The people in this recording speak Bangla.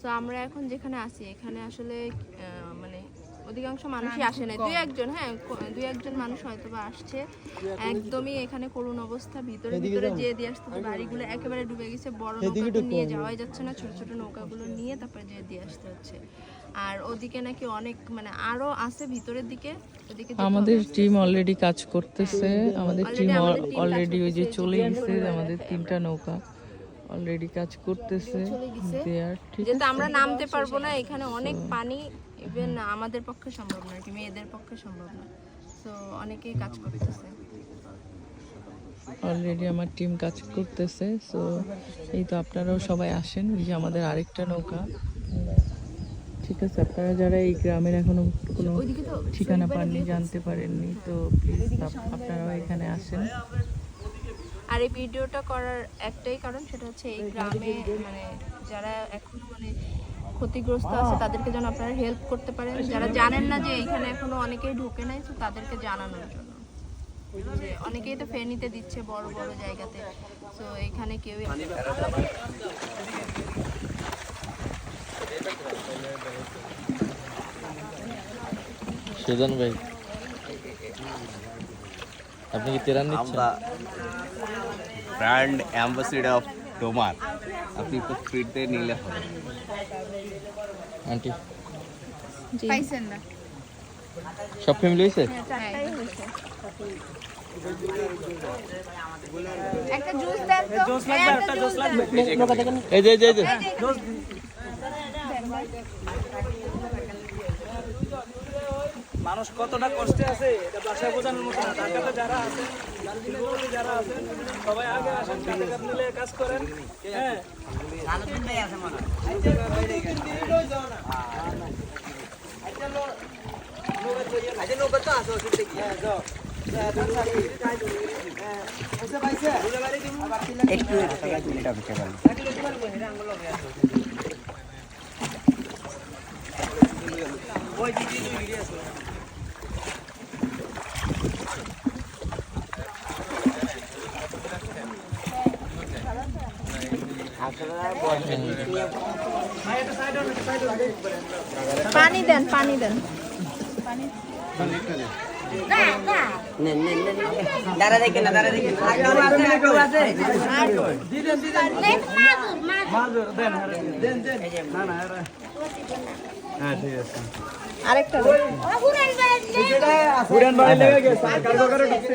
তো আমরা এখন যেখানে আছি এখানে আসলে মানে অধিকাংশ মানুষই আসে না দুই একজন হ্যাঁ দুই একজন মানুষ হয়তো বা আসছে। একদমই এখানে করুণ অবস্থা ভিতরে ভিতরে যেয়ে দিয়ে আসতে হবে বাড়িগুলো একেবারে ডুবে গেছে বড় নৌকা নিয়ে যাওয়াই যাচ্ছে না ছোট ছোট নৌকাগুলো নিয়ে তারপরে যেয়ে দিয়ে আসতে হচ্ছে। আর ওদিকে নাকি অনেক মানে আরও আছে ভিতরের দিকে আমাদের টিম অলরেডি কাজ করতেছে আমাদের টিম আমাদের কাজ অলরেডি ওই যে চলে গেছে আমাদের তিনটা নৌকা। অলরেডি কাজ করতেছে। যেহেতু আমরা নামতে পারব না এখানে অনেক পানি ইভেন আমাদের পক্ষে সম্ভব না কি মেয়েদের পক্ষে সম্ভব না। তো অনেকেই কাজ করতেছে। অলরেডি আমার টিম কাজ করতেছে সো এই তো আপনারাও সবাই আসেন এই যে আমাদের আরেকটা নৌকা। ঠিক আছে আপনারা যারা এই গ্রামের এখনও কোনো ঠিকানা পাননি জানতে পারেননি তো প্লিজ আপনারাও এখানে আসেন। আর এই ভিডিওটা করার একটাই কারণ সেটা হচ্ছে এই গ্রামে মানে যারা এখন মানে ক্ষতিগ্রস্ত আছে তাদেরকে যেন আপনারা হেল্প করতে পারেন। যারা জানেন না যে এইখানে এখনও অনেকেই ঢুকে নাই তো তাদেরকে জানানোর জন্য। অনেকেই তো ফেনিতে দিচ্ছে বড় বড় জায়গাতে। তো এখানে কেউই সুজন ভাই আপনি কি তেরান নিচ্ছেন আমরা ব্র্যান্ড অ্যাম্বাসিডার অফ ডোমার আপনি একটু ফিরতে নিলে হবে আন্টি পাইছেন না সব ফ্যামিলি হয়েছে চারটাই হয়েছে একটা জুস দেন তো জুস লাগবে একটা জুস লাগবে এই যে এই যে এই যে মানুষ কতটা কষ্টে আছে, এটা বাসায় বোঝানোর মতো না। ঢাকাতে যারা দীর্ঘদিন যারা আছেন সবাই আগে আসেন, কাঁধ মিলে কাজ করেন। হ্যাঁ। দেখে না দাঁড়া দেখে মাজুর দেন দেন দেন না না হ্যাঁ ঠিক আছে আরেকটা পুরান বাড়ি লেগে গেছে কারও ঢুকছে